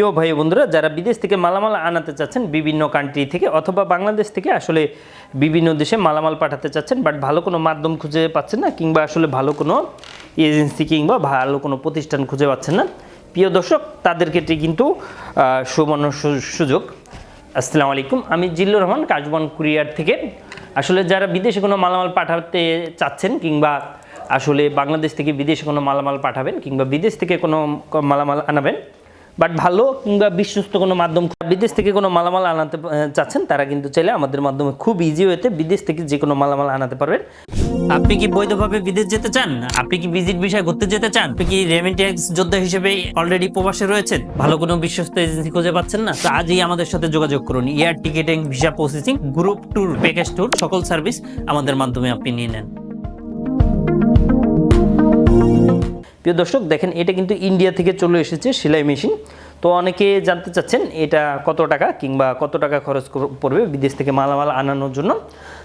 প্রিয় ভাই বন্ধুরা, যারা বিদেশ থেকে মালামাল আনাতে চাচ্ছেন বিভিন্ন কান্ট্রি থেকে অথবা বাংলাদেশ থেকে, আসলে বিভিন্ন দেশে মালামাল পাঠাতে চাচ্ছেন বাট ভালো কোনো মাধ্যম খুঁজে পাচ্ছেন না, কিংবা আসলে ভালো কোনো এজেন্সি কিংবা ভালো কোনো প্রতিষ্ঠান খুঁজে পাচ্ছেন না। প্রিয় দর্শক, তাদের ক্ষেত্রে কিন্তু সুবর্ণ সুযোগ। আসসালামু আলাইকুম, আমি জিল্লুর রহমান, কাজবান কুরিয়ার থেকে। আসলে যারা বিদেশে কোনো মালামাল পাঠাতে চাচ্ছেন, কিংবা আসলে বাংলাদেশ থেকে বিদেশে কোনো মালামাল পাঠাবেন, কিংবা বিদেশ থেকে কোনো মালামাল আনাবেন বাট ভালো কিংবা বিশ্বস্ত কোনো মাধ্যম বিদেশ থেকে কোনো মালামাল আনাতে চাচ্ছেন, তারা কিন্তু চাইলে আমাদের মাধ্যমে খুব ইজি হয়েতে বিদেশ থেকে যে কোনো মালামাল আনাতে পারবেন। আপনি কি বৈধভাবে বিদেশ যেতে চান? আপনি কি ভিজিট বিষয় ঘুরতে যেতে চান? আপনি কি রেমিটেন্স যোদ্ধা হিসেবে অলরেডি প্রবাসে রয়েছেন? ভালো কোনো বিশ্বস্ত এজেন্সি খুঁজে পাচ্ছেন না? তো আজই আমাদের সাথে যোগাযোগ করুন। Air ticketing visa processing group tour package tour সকল সার্ভিস আমাদের মাধ্যমে আপনি নিয়ে নেন। প্রিয় দর্শক, দেখেন এটা কিন্তু ইন্ডিয়া থেকে চলে এসেছে সেলাই মেশিন তো অনেকে জানতে চাচ্ছেন এটা কত টাকা কিংবা কত টাকা খরচ পড়বে বিদেশ থেকে মালামাল আনানোর জন্য।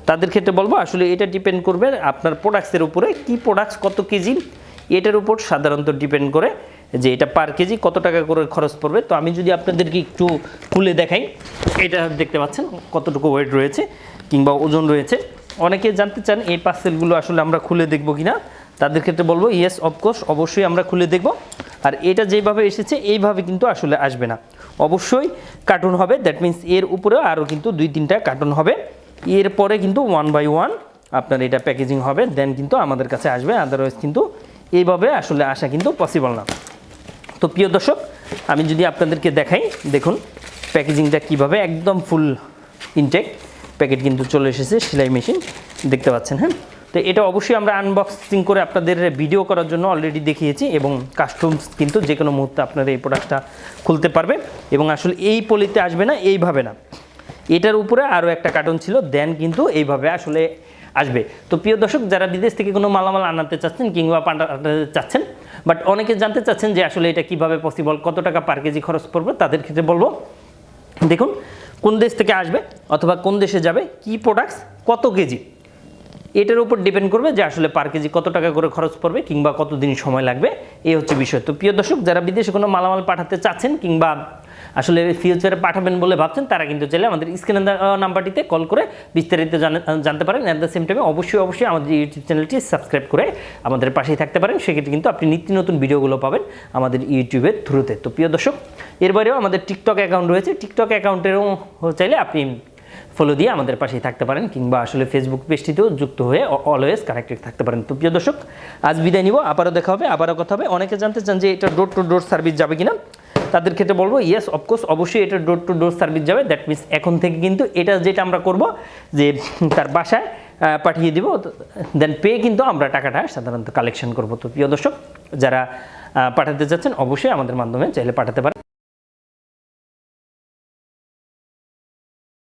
তাদের ক্ষেত্রে বলব, আসলে এটা ডিপেন্ড করবে আপনার প্রোডাক্টসের উপরে। কি প্রোডাক্টস কত কেজি, এটার উপর সাধারণত ডিপেন্ড করে যে এটা পার কেজি কত টাকা করে খরচ পড়বে। তো আমি যদি আপনাদেরকে একটু খুলে দেখাই, এটা দেখতে পাচ্ছেন কতটুকু ওয়েট রয়েছে কিংবা ওজন রয়েছে। অনেকে জানতে চান এই পার্সেলগুলো আসলে আমরা খুলে দেখব কিনা। তাদের ক্ষেত্রে বলব ইয়েস অফকোর্স অবশ্যই আমরা খুলে দেখব। আর এটা যেভাবে এসেছে, এইভাবে কিন্তু আসলে আসবে না। অবশ্যই কার্টুন হবে দ্যাট মিন্স এর উপরেও আরও কিন্তু দুই তিনটা কার্টুন হবে। এরপরে কিন্তু ওয়ান বাই ওয়ান আপনার এটা প্যাকেজিং হবে দেন কিন্তু আমাদের কাছে আসবে আদারওয়াইজ কিন্তু এইভাবে আসলে আসা কিন্তু পসিবল না। তো প্রিয় দর্শক, আমি যদি আপনাদেরকে দেখাই, দেখুন প্যাকেজিংটা কীভাবে একদম ফুল ইনটেক প্যাকেট কিন্তু চলে এসেছে, সেলাই মেশিন দেখতে পাচ্ছেন হ্যাঁ? তো এটা অবশ্যই আমরা আনবক্সিং করে আপনাদের ভিডিও করার জন্য অলরেডি দেখিয়েছি এবং কাস্টমস কিন্তু যে কোনো মুহূর্তে আপনারা এই প্রোডাক্টটা খুলতে পারবে এবং আসলে এই পলিতে আসবে না, এইভাবে না। এটার উপরে আরও একটা কার্টন ছিল দেন কিন্তু এইভাবে আসলে আসবে। তো প্রিয় দর্শক, যারা বিদেশ থেকে কোনো মালামাল আনাতে চাচ্ছেন কিংবা পাঠাতে চাচ্ছেন বাট অনেকে জানতে চাচ্ছেন যে আসলে এটা কীভাবে পসিবল কত টাকা পার কেজি খরচ পড়বে, তাদের ক্ষেত্রে বলব, দেখুন, কোন দেশ থেকে আসবে অথবা কোন দেশে যাবে, কি প্রোডাক্টস কত কেজি। এটার উপর ডিপেন্ড করবে যে আসলে পার কেজি কত টাকা করে খরচ পড়বে কিংবা কতদিন সময় লাগবে, এই হচ্ছে বিষয়। তো প্রিয় দর্শক, যারা বিদেশে কোনো মালামাল পাঠাতে চাচ্ছেন কিংবা আসলে ফিউচারে পাঠাবেন বলে ভাবছেন, তারা কিন্তু চাইলে আমাদের স্ক্রিনে নাম্বারটিতে কল করে বিস্তারিত জানা- জানতে পারেন। অ্যাট দ্য সেম টাইমে অবশ্যই অবশ্যই আমাদের ইউটিউব চ্যানেলটি সাবস্ক্রাইব করে আমাদের পাশেই থাকতে পারেন। সেক্ষেত্রে কিন্তু আপনি নিত্য নতুন ভিডিওগুলো পাবেন আমাদের ইউটিউবের থ্রুতে তো প্রিয় দর্শক, এর বাইরেও আমাদের টিকটক অ্যাকাউন্ট রয়েছে। টিকটক অ্যাকাউন্টেরও চাইলে আপনি ফলো দিয়ে আমাদের পাশেই থাকতে পারেন কিংবা আসলে ফেসবুক পেজটিতেও যুক্ত হয়ে অলওয়েজ কানেক্টেড থাকতে পারেন। তো প্রিয় দর্শক, আজ বিদায় নিব, আবারও দেখা হবে, আবারও কথা হবে। অনেকে জানতে চান যে এটা ডোর টু ডোর সার্ভিস যাবে কিনা? তাদের ক্ষেত্রে বলব ইয়েস অফকোর্স অবশ্যই এটা ডোর টু ডোর সার্ভিস যাবে। দ্যাট মিনস এখন থেকে কিন্তু এটা যেটা আমরা করব, যে তার বাসায় পাঠিয়ে দিব দেন পে কিন্তু আমরা টাকাটা সাধারণত কালেকশন করব। তো প্রিয় দর্শক, যারা পাঠাতে চাচ্ছেন অবশ্যই আমাদের মাধ্যমে চাইলে পাঠাতে পারেন।